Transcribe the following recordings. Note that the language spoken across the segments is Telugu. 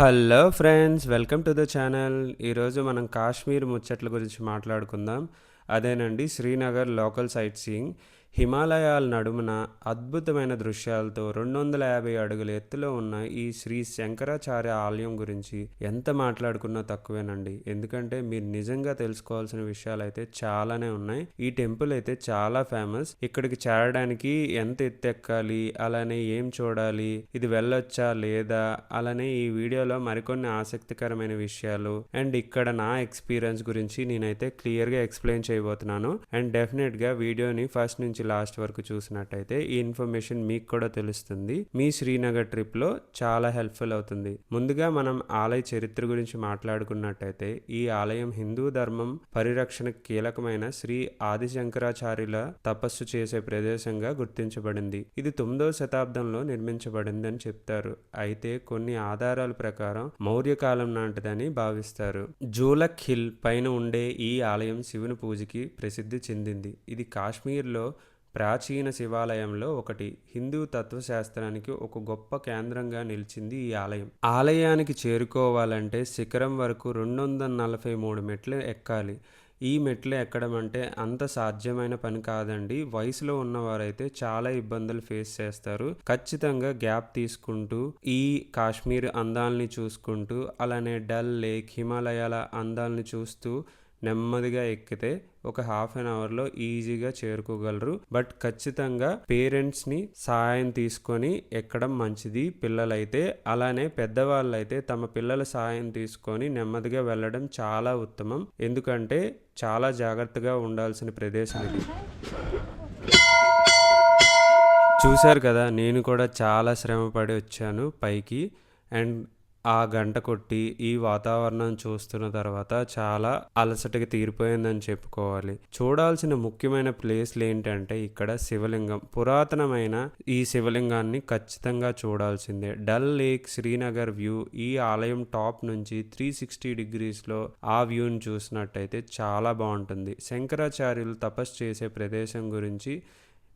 Hello friends welcome to the channel. ఈరోజు మనం కాశ్మీర్ ముచ్చట్ల గురించి మాట్లాడుకుందాం. అదేనండి శ్రీనగర్ లోకల్ సైట్ సీయింగ్. హిమాలయాల నడుమున అద్భుతమైన దృశ్యాలతో రెండు వందల యాభై అడుగుల ఎత్తులో ఉన్న ఈ శ్రీ శంకరాచార్య ఆలయం గురించి ఎంత మాట్లాడుకున్నా తక్కువేనండి. ఎందుకంటే మీరు నిజంగా తెలుసుకోవాల్సిన విషయాలు అయితే చాలానే ఉన్నాయి. ఈ టెంపుల్ అయితే చాలా ఫేమస్. ఇక్కడికి చేరడానికి ఎంత ఎత్తు ఎక్కాలి అలానే ఏం చూడాలి ఇది వెళ్ళొచ్చా లేదా అలానే ఈ వీడియోలో మరికొన్ని ఆసక్తికరమైన విషయాలు అండ్ ఇక్కడ నా ఎక్స్పీరియన్స్ గురించి నేనైతే క్లియర్గా ఎక్స్ప్లెయిన్ చేయబోతున్నాను. అండ్ డెఫినెట్గా వీడియోని ఫస్ట్ నుంచి లాస్ట్ వరకు చూసినట్టయితే ఈ ఇన్ఫర్మేషన్ మీకు కూడా తెలుస్తుంది. మీ శ్రీనగర్ ట్రిప్లో చాలా హెల్ప్ఫుల్ అవుతుంది. ముందుగా మనం ఆలయ చరిత్ర గురించి మాట్లాడుకున్నట్టయితే ఈ ఆలయం హిందూ ధర్మం పరిరక్షణ కీలకమైన శ్రీ ఆదిశంకరాచార్యుల తపస్సు చేసే ప్రదేశంగా గుర్తించబడింది. ఇది తొమ్మిదవ శతాబ్దంలో నిర్మించబడింది అని చెప్తారు. అయితే కొన్ని ఆధారాల ప్రకారం మౌర్య కాలం నాటిదని భావిస్తారు. జూలక్ హిల్ పైన ఉండే ఈ ఆలయం శివుని పూజకి ప్రసిద్ధి చెందింది. ఇది కాశ్మీర్లో ప్రాచీన శివాలయంలో ఒకటి హిందూ తత్వశాస్త్రానికి ఒక గొప్ప కేంద్రంగా నిలిచింది ఈ ఆలయం. ఆలయానికి చేరుకోవాలంటే శిఖరం వరకు రెండు వందల నలభై మూడు మెట్లు ఎక్కాలి. ఈ మెట్లు ఎక్కడం అంటే అంత సాధ్యమైన పని కాదండి. వయసులో ఉన్నవారైతే చాలా ఇబ్బందులు ఫేస్ చేస్తారు. ఖచ్చితంగా గ్యాప్ తీసుకుంటూ ఈ కాశ్మీర్ అందాలని చూసుకుంటూ అలానే డల్ లేక్ హిమాలయాల అందాలని చూస్తూ నెమ్మదిగా ఎక్కితే ఒక హాఫ్ అన్ అవర్లో ఈజీగా చేరుకోగలరు. బట్ ఖచ్చితంగా పేరెంట్స్ని సహాయం తీసుకొని ఎక్కడం మంచిది. పిల్లలైతే అలానే పెద్దవాళ్ళైతే తమ పిల్లల సహాయం తీసుకొని నెమ్మదిగా వెళ్ళడం చాలా ఉత్తమం. ఎందుకంటే చాలా జాగ్రత్తగా ఉండాల్సిన ప్రదేశం ఇది. చూశారు కదా నేను కూడా చాలా శ్రమపడి వచ్చాను పైకి. అండ్ ఆ గంట కొట్టి ఈ వాతావరణం చూస్తున్న తర్వాత చాలా అలసటకి తీరిపోయిందని చెప్పుకోవాలి. చూడాల్సిన ముఖ్యమైన ప్లేస్లు ఏంటంటే ఇక్కడ శివలింగం. పురాతనమైన ఈ శివలింగాన్ని ఖచ్చితంగా చూడాల్సిందే. డల్ లేక్ శ్రీనగర్ వ్యూ ఈ ఆలయం టాప్ నుంచి త్రీ సిక్స్టీ డిగ్రీస్లో ఆ వ్యూని చూసినట్టయితే చాలా బాగుంటుంది. శంకరాచార్యులు తపస్సు చేసే ప్రదేశం గురించి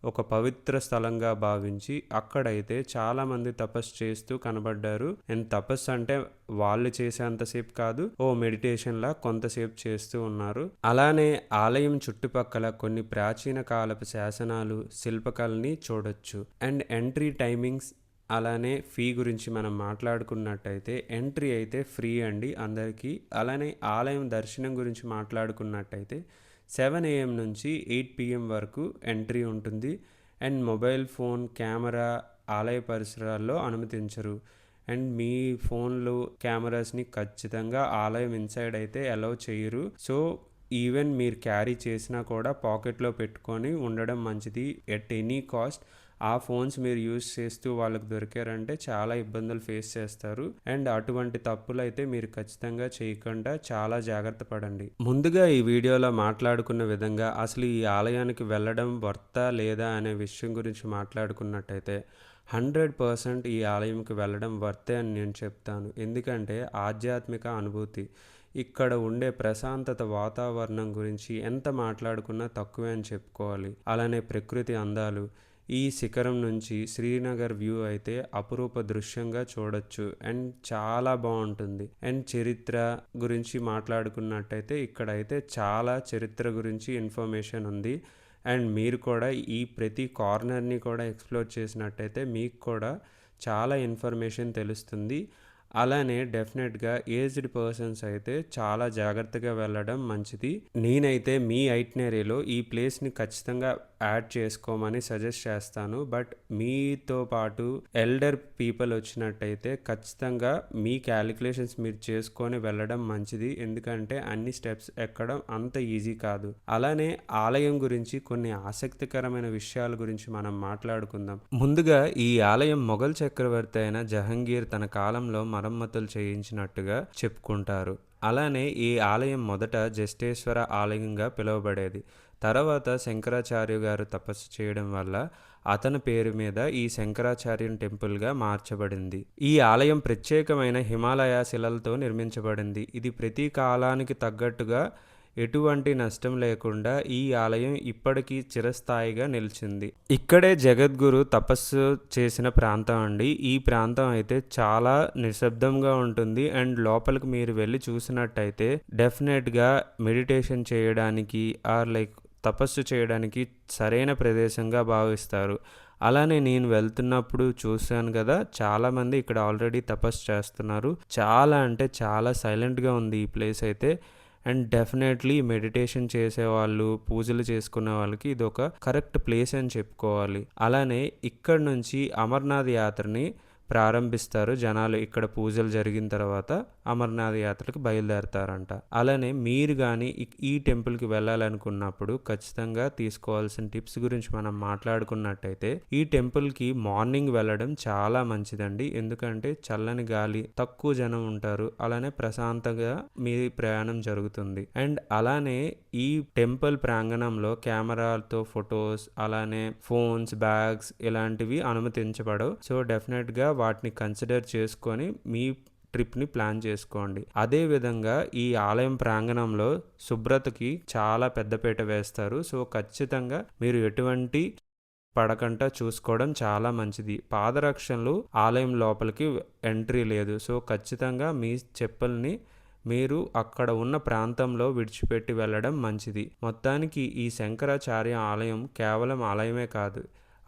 ఒక పవిత్ర స్థలంగా భావించి అక్కడైతే చాలామంది తపస్సు చేస్తూ కనబడ్డారు. అండ్ తపస్సు అంటే వాళ్ళు చేసేంతసేపు కాదు ఓ మెడిటేషన్ లా కొంతసేపు చేస్తూ ఉన్నారు. అలానే ఆలయం చుట్టుపక్కల కొన్ని ప్రాచీన కాలపు శాసనాలు శిల్పకళని చూడొచ్చు. అండ్ ఎంట్రీ టైమింగ్స్ అలానే ఫీ గురించి మనం మాట్లాడుకున్నట్టయితే ఎంట్రీ అయితే ఫ్రీ అండి. అందరికీ అలానే ఆలయం దర్శనం గురించి మాట్లాడుకున్నట్టయితే సెవెన్ ఏఎం నుంచి ఎయిట్ పిఎం వరకు ఎంట్రీ ఉంటుంది. అండ్ మొబైల్ ఫోన్ కెమెరా ఆలయ పరిసరాల్లో అనుమతించరు. అండ్ మీ ఫోన్లు కెమెరాస్ని ఖచ్చితంగా ఆలయం ఇన్సైడ్ అయితే అలౌ చేయరు. సో ఈవెన్ మీరు క్యారీ చేసినా కూడా పాకెట్లో పెట్టుకొని ఉండడం మంచిది. ఎట్ ఎనీ కాస్ట్ ఆ ఫోన్స్ మీరు యూజ్ చేస్తూ వాళ్ళకి దొరికారంటే చాలా ఇబ్బందులు ఫేస్ చేస్తారు. అండ్ అటువంటి తప్పులు అయితే మీరు ఖచ్చితంగా చేయకుండా చాలా జాగ్రత్త పడండి. ముందుగా ఈ వీడియోలో మాట్లాడుకున్న విధంగా అసలు ఈ ఆలయానికి వెళ్ళడం వర్తా లేదా అనే విషయం గురించి మాట్లాడుకున్నట్టయితే హండ్రెడ్ పర్సెంట్ ఈ ఆలయంకి వెళ్ళడం వర్తే అని నేను చెప్తాను. ఎందుకంటే ఆధ్యాత్మిక అనుభూతి ఇక్కడ ఉండే ప్రశాంతత వాతావరణం గురించి ఎంత మాట్లాడుకున్నా తక్కువే అని చెప్పుకోవాలి. అలానే ప్రకృతి అందాలు ఈ శిఖరం నుంచి శ్రీనగర్ వ్యూ అయితే అపురూప దృశ్యంగా చూడొచ్చు. అండ్ చాలా బాగుంటుంది. అండ్ చరిత్ర గురించి మాట్లాడుకున్నట్టయితే ఇక్కడైతే చాలా చరిత్ర గురించి ఇన్ఫర్మేషన్ ఉంది. అండ్ మీరు కూడా ఈ ప్రతి కార్నర్ని కూడా ఎక్స్ప్లోర్ చేసినట్టయితే మీకు కూడా చాలా ఇన్ఫర్మేషన్ తెలుస్తుంది. అలానే డెఫినెట్గా ఏజ్డ్ పర్సన్స్ అయితే చాలా జాగ్రత్తగా వెళ్ళడం మంచిది. నేనైతే మీ ఐట్నరీలో ఈ ప్లేస్ని ఖచ్చితంగా యాడ్ చేసుకోమని సజెస్ట్ చేస్తాను. బట్ మీతో పాటు ఎల్డర్ పీపుల్ వచ్చినట్టయితే ఖచ్చితంగా మీ క్యాలిక్యులేషన్స్ మీరు చేసుకొని వెళ్ళడం మంచిది. ఎందుకంటే అన్ని స్టెప్స్ ఎక్కడం అంత ఈజీ కాదు. అలానే ఆలయం గురించి కొన్ని ఆసక్తికరమైన విషయాల గురించి మనం మాట్లాడుకుందాం. ముందుగా ఈ ఆలయం మొఘల్ చక్రవర్తి అయిన జహంగీర్ తన కాలంలో మరమ్మతులు చేయించినట్టుగా చెప్పుకుంటారు. అలానే ఈ ఆలయం మొదట జస్టేశ్వర ఆలయంగా పిలువబడేది. తర్వాత శంకరాచార్య గారు తపస్సు చేయడం వల్ల అతని పేరు మీద ఈ శంకరాచార్యం టెంపుల్గా మార్చబడింది. ఈ ఆలయం ప్రత్యేకమైన హిమాలయ శిలలతో నిర్మించబడింది. ఇది ప్రతి కాలానికి తగ్గట్టుగా ఎటువంటి నష్టం లేకుండా ఈ ఆలయం ఇప్పటికీ చిరస్థాయిగా నిలిచింది. ఇక్కడే జగద్గురు తపస్సు చేసిన ప్రాంతం అండి. ఈ ప్రాంతం అయితే చాలా నిశ్శబ్దంగా ఉంటుంది. అండ్ లోపలికి మీరు వెళ్ళి చూసినట్టయితే డెఫినెట్గా మెడిటేషన్ చేయడానికి ఆర్ లైక్ తపస్సు చేయడానికి సరైన ప్రదేశంగా భావిస్తారు. అలానే నేను వెళ్తున్నప్పుడు చూశాను కదా చాలామంది ఇక్కడ ఆల్రెడీ తపస్సు చేస్తున్నారు. చాలా అంటే చాలా సైలెంట్గా ఉంది ఈ ప్లేస్ అయితే. అండ్ డెఫినెట్లీ మెడిటేషన్ చేసేవాళ్ళు పూజలు చేసుకునే వాళ్ళకి ఇది ఒక కరెక్ట్ ప్లేస్ అని చెప్పుకోవాలి. అలానే ఇక్కడ నుంచి అమర్నాథ్ యాత్రని ప్రారంభిస్తారు. జనాలు ఇక్కడ పూజలు జరిగిన తర్వాత అమర్నాథ్ యాత్రకి బయలుదేరతారంట. అలానే మీరు కానీ ఈ టెంపుల్కి వెళ్ళాలనుకున్నప్పుడు ఖచ్చితంగా తీసుకోవాల్సిన టిప్స్ గురించి మనం మాట్లాడుకున్నట్టయితే ఈ టెంపుల్కి మార్నింగ్ వెళ్ళడం చాలా మంచిదండి. ఎందుకంటే చల్లని గాలి తక్కువ జనం ఉంటారు. అలానే ప్రశాంతంగా మీ ప్రయాణం జరుగుతుంది. అండ్ అలానే ఈ టెంపుల్ ప్రాంగణంలో కెమెరాలతో ఫొటోస్ అలానే ఫోన్స్ బ్యాగ్స్ ఇలాంటివి అనుమతించబడవు. సో డెఫినెట్గా వాటిని కన్సిడర్ చేసుకొని మీ ట్రిప్ని ప్లాన్ చేసుకోండి. అదేవిధంగా ఈ ఆలయం ప్రాంగణంలో శుభ్రతకి చాలా పెద్దపీట వేస్తారు. సో ఖచ్చితంగా మీరు ఎటువంటి పడకంట చూసుకోవడం చాలా మంచిది. పాదరక్షణలు ఆలయం లోపలికి ఎంట్రీ లేదు. సో ఖచ్చితంగా మీ చెప్పుల్ని మీరు అక్కడ ఉన్న ప్రాంతంలో విడిచిపెట్టి వెళ్ళడం మంచిది. మొత్తానికి ఈ శంకరాచార్య ఆలయం కేవలం ఆలయమే కాదు.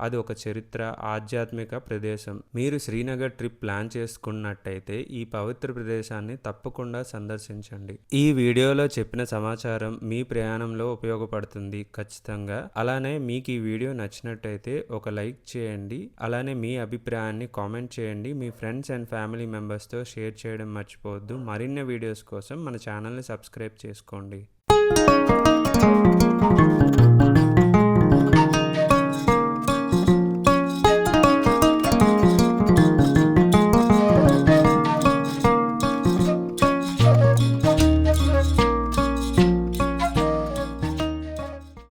అది ఒక చరిత్ర ఆధ్యాత్మిక ప్రదేశం. మీరు శ్రీనగర్ ట్రిప్ ప్లాన్ చేసుకున్నట్టయితే ఈ పవిత్ర ప్రదేశాన్ని తప్పకుండా సందర్శించండి. ఈ వీడియోలో చెప్పిన సమాచారం మీ ప్రయాణంలో ఉపయోగపడుతుంది ఖచ్చితంగా. అలానే మీకు ఈ వీడియో నచ్చినట్టయితే ఒక లైక్ చేయండి. అలానే మీ అభిప్రాయాన్ని కామెంట్ చేయండి. మీ ఫ్రెండ్స్ అండ్ ఫ్యామిలీ మెంబర్స్తో షేర్ చేయడం మర్చిపోవద్దు. మరిన్ని వీడియోస్ కోసం మన ఛానల్ని సబ్స్క్రైబ్ చేసుకోండి.